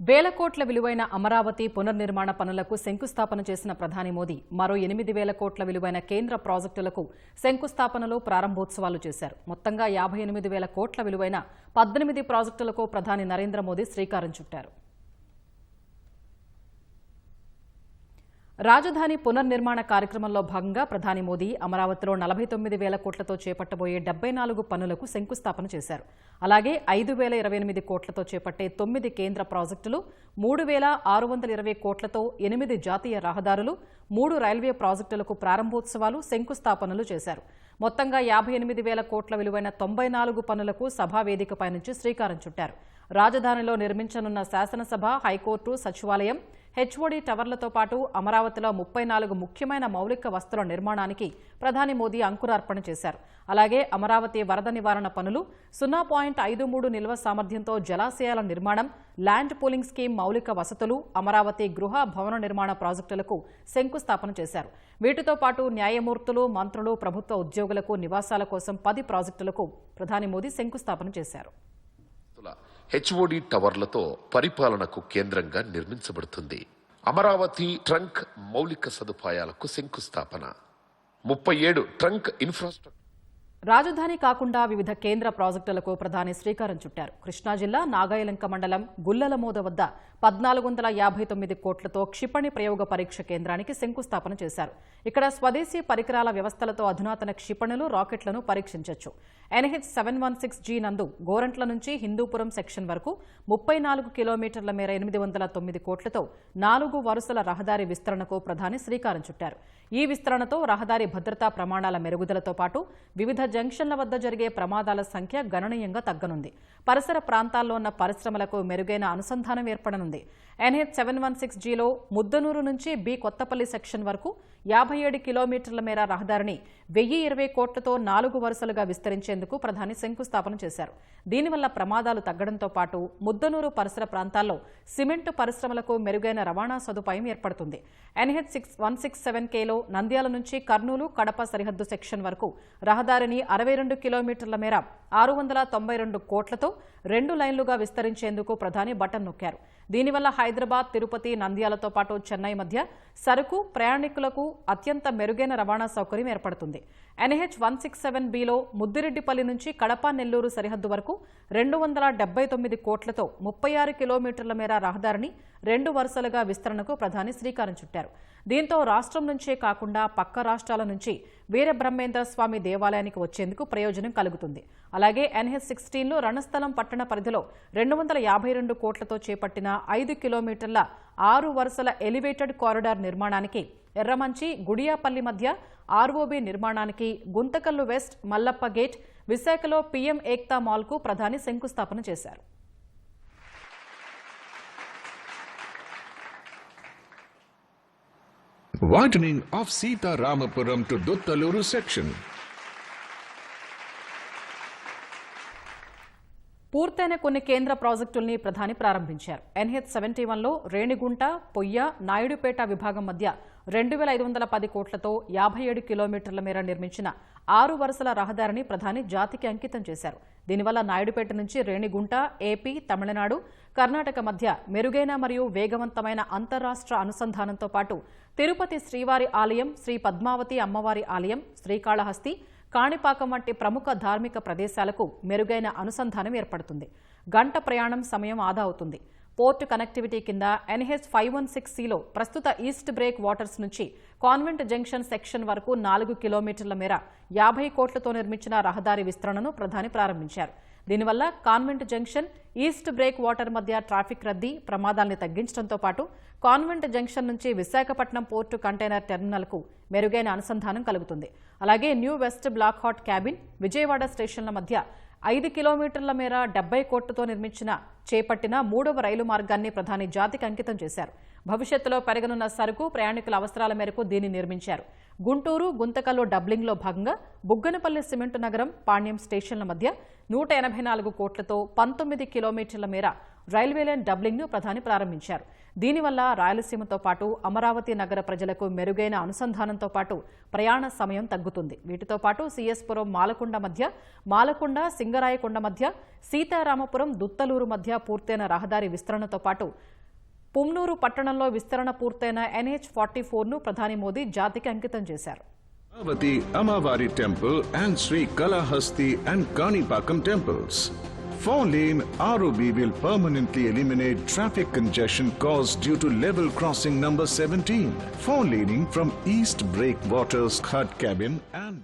వేల కోట్ల విలువైన అమరావతి పునర్నిర్మాణ పనులకు శంకుస్థాపన చేసిన ప్రధాని మోదీ మరో ఎనిమిది వేల కోట్ల విలువైన కేంద్ర ప్రాజెక్టులకు శంకుస్థాపనలు ప్రారంభోత్సవాలు చేశారు. మొత్తంగా యాభై ఎనిమిది వేల కోట్ల విలువైన పద్దెనిమిది ప్రాజెక్టులకు ప్రధాని నరేంద్ర మోదీ శ్రీకారం చుట్టారు. రాజధాని పునర్నిర్మాణ కార్యక్రమంలో భాగంగా ప్రధాని మోదీ అమరావతిలో నలభై తొమ్మిది వేల కోట్లతో చేపట్టబోయే డెబ్బై నాలుగు పనులకు శంకుస్థాపన చేశారు. అలాగే ఐదు వేల ఇరవై ఎనిమిది కోట్లతో చేపట్టే తొమ్మిది కేంద్ర ప్రాజెక్టులు మూడు వేల ఆరు వందల ఇరవై కోట్లతో ఎనిమిది జాతీయ రహదారులు మూడు రైల్వే ప్రాజెక్టులకు ప్రారంభోత్సవాలు శంకుస్థాపనలు చేశారు. మొత్తంగా యాభై ఎనిమిది వేల కోట్ల విలువైన తొంభై నాలుగు పనులకు సభా వేదికపై నుంచి శ్రీకారం చుట్టారు. రాజధానిలో నిర్మించనున్న శాసనసభ హైకోర్టు సచివాలయం హెచ్ఓడి టవర్లతో పాటు అమరావతిలో ముప్పై నాలుగు ముఖ్యమైన మౌలిక వస్తుల నిర్మాణానికి ప్రధాని మోదీ అంకురార్పణ చేశారు. అలాగే అమరావతి వరద నివారణ పనులు సున్నా పాయింట్ ఐదు మూడు నిల్వ సామర్థ్యంతో జలాశయాల నిర్మాణం ల్యాండ్ పూలింగ్ స్కీమ్ మౌలిక వసతులు అమరావతి గృహ భవన నిర్మాణ ప్రాజెక్టులకు శంకుస్థాపన చేశారు. వీటితో పాటు న్యాయమూర్తులు మంత్రులు ప్రభుత్వ ఉద్యోగులకు నివాసాల కోసం పది ప్రాజెక్టులకు ప్రధాని మోదీ శంకుస్థాపన చేశారు. హెచ్ఓడి టవర్లతో పరిపాలనకు కేంద్రంగా నిర్మించబడుతుంది. అమరావతి ట్రంక్ మౌలిక సదుపాయాలకు శంకుస్థాపన. ముప్పై ఏడు ట్రంక్ ఇన్ఫ్రాస్ట్రక్చర్ రాజధాని కాకుండా వివిధ కేంద్ర ప్రాజెక్టులకు ప్రధాని శ్రీకారం చుట్టారు. కృష్ణా జిల్లా నాగాయలంక మండలం గుల్లలమోద వద్ద పద్నాలుగు వందల యాభై తొమ్మిది కోట్లతో క్షిపణి ప్రయోగ పరీక్ష కేంద్రానికి శంకుస్థాపన చేశారు. ఇక్కడ స్వదేశీ పరికరాల వ్యవస్థలతో అధునాతన క్షిపణులు రాకెట్లను పరీక్షించొచ్చు. NH seven one six G నందు గోరంట్ల నుంచి హిందూపురం సెక్షన్ వరకు ముప్పై నాలుగు కిలోమీటర్ల మేర ఎనిమిది వందల తొమ్మిది కోట్లతో నాలుగు వరుసల రహదారి విస్తరణకు ప్రధాని శ్రీకారం చుట్టారు. ఈ విస్తరణతో రహదారి భద్రతా ప్రమాణాల మెరుగుదలతో పాటు వివిధ జంక్షన్ల వద్ద జరిగే ప్రమాదాల సంఖ్య గణనీయంగా తగ్గనుంది. పరిసర ప్రాంతాల్లో ఉన్న పరిశ్రమలకు మెరుగైన అనుసంధానం ఏర్పడనుంది. ఎన్హెచ్ సెవెన్ వన్ సిక్స్ జీలో ముద్దనూరు నుంచి బి కొత్తపల్లి సెక్షన్ వరకు యాభై ఏడు కిలోమీటర్ల మేర రహదారిని వెయ్యి ఇరవై కోట్లతో నాలుగు వరుసలుగా విస్తరించేందుకు ప్రధాని శంకుస్థాపన చేశారు. దీనివల్ల ప్రమాదాలు తగ్గడంతో పాటు ముద్దనూరు పరిసర ప్రాంతాల్లో సిమెంటు పరిశ్రమలకు మెరుగైన రవాణా సదుపాయం ఏర్పడుతుంది. NH six one six seven Khelo Nandyal నుంచి కర్నూలు కడప సరిహద్దు సెక్షన్ వరకు రహదారిని అరవై రెండు కిలోమీటర్ల మేర ఆరు వందల తొంభై రెండు కోట్లతో రెండు లైన్లుగా విస్తరించేందుకు ప్రధాని బటన్ నొక్కారు. దీనివల్ల హైదరాబాద్ తిరుపతి నంద్యాలతో పాటు చెన్నై మధ్య సరుకు ప్రయాణికులకు అత్యంత మెరుగైన రవాణా సౌకర్యం ఏర్పడుతుంది. ఎన్హెచ్ వన్ సిక్స్ సెవెన్ బిలో ముద్దిరెడ్డిపల్లి నుంచి కడప నెల్లూరు సరిహద్దు వరకు రెండు వందల డెబ్బై తొమ్మిది కోట్లతో ముప్పై ఆరు కిలోమీటర్ల మేర రహదారిని రెండు వరుసలుగా విస్తరణకు ప్రధాని శ్రీకారం చుట్టారు. దీంతో రాష్ట్రం నుంచే కాకుండా పక్క రాష్ట్రాల నుంచి వీరబ్రహ్మేంద్ర స్వామి దేవాలయానికి వచ్చేందుకు ప్రయోజనం కలుగుతుంది. అలాగే ఎన్హెచ్ సిక్స్టీన్లో రణస్థలం పట్టణ పరిధిలో రెండు వందల యాభై రెండు కోట్లతో చేపట్టిన ఐదు కిలోమీటర్ల ఆరు వరుసల ఎలివేటెడ్ కారిడార్ నిర్మాణానికి ఎర్రమంచి గుడియాపల్లి మధ్య ఆర్ఓబీ నిర్మాణానికి గుంతకల్లు వెస్ట్ మల్లప్ప గేట్ విశాఖలో పీఎం ఏక్తా మాల్కు ప్రధాని శంకుస్థాపన చేశారు Widening of Sita Ramapuram to Duttaluru section. పూర్తయిన కొన్ని కేంద్ర ప్రాజెక్టుల్ని ప్రధాని ప్రారంభించారు. ఎన్హెచ్ సెవెంటీ వన్లో రేణిగుంట పొయ్య నాయుడుపేట విభాగం మధ్య రెండు వేల ఐదు వందల పది కోట్లతో యాభై ఏడు కిలోమీటర్ల మేర నిర్మించిన ఆరు వరుసల రహదారిని ప్రధాని జాతికి అంకితం చేశారు. దీనివల్ల నాయుడుపేట నుంచి రేణిగుంట ఏపీ తమిళనాడు కర్ణాటక మధ్య మెరుగైన మరియు వేగవంతమైన అంతరాష్ట్ర అనుసంధానంతో పాటు తిరుపతి శ్రీవారి ఆలయం శ్రీ పద్మావతి అమ్మవారి ఆలయం శ్రీకాళహస్తి కాణిపాకం వంటి ప్రముఖ ధార్మిక ప్రదేశాలకు మెరుగైన అనుసంధానం ఏర్పడుతుంది. గంట ప్రయాణం సమయం ఆదా అవుతుంది. పోర్ట్ కనెక్టివిటీ కింద ఎన్హెచ్ ఫైవ్ వన్ సిక్స్ సిలో ప్రస్తుత ఈస్ట్ బ్రేక్ వాటర్స్ నుంచి కాన్వెంట్ జంక్షన్ సెక్షన్ వరకు నాలుగు కిలోమీటర్ల మేర యాభై కోట్లతో నిర్మించిన రహదారి విస్తరణను ప్రధాని ప్రారంభించారు. దీనివల్ల convent junction east break water మధ్య ట్రాఫిక్ రద్దీ ప్రమాదాల్ని తగ్గించడంతో పాటు కాన్వెంట్ జంక్షన్ నుంచి విశాఖపట్నం పోర్టు కంటైనర్ టెర్మినల్కు మెరుగైన అనుసంధానం కలుగుతుంది. అలాగే new west block hut cabin Vijayawada స్టేషన్ల మధ్య ఐదు కిలోమీటర్ల మేర డెబ్బై కోట్లతో నిర్మించిన చేపట్టిన మూడవ రైలు మార్గాన్ని ప్రధాని జాతికి అంకితం చేశారు. భవిష్యత్తులో పెరగనున్న సరుకు ప్రయాణికుల అవసరాల మేరకు దీన్ని నిర్మించారు. గుంటూరు గుంతకల్లో డబ్లింగ్లో భాగంగా బుగ్గనపల్లి సిమెంట్ నగరం పాణ్యం స్టేషన్ల మధ్య నూట ఎనభై నాలుగు కోట్లతో పంతొమ్మిది కిలోమీటర్ల మేర రైల్వే లైన్ డబ్లింగ్ను ప్రధాని ప్రారంభించారు. దీనివల్ల రాయలసీమతో పాటు అమరావతి నగర ప్రజలకు మెరుగైన అనుసంధానంతో పాటు ప్రయాణ సమయం తగ్గుతుంది. వీటితో పాటు సిఎస్పురం మాలకొండ మధ్య మాలకొండ సింగరాయకొండ మధ్య సీతారామపురం దుత్తలూరు మధ్య పూర్తయిన రహదారి విస్తరణతో పాటు పుమ్నూరు పట్టణంలో విస్తరణ పూర్తయిన ఎన్హెచ్ ఫార్టీ ఫోర్ను ప్రధాని మోదీ జాతికి అంకితం చేశారు Amavati Amavari Temple and Sri Kalahasti and Kanipakam temples. Four-lane ROB will permanently eliminate traffic congestion caused due to level crossing number 17. Four-laning from East Breakwaters Hut Cabin and...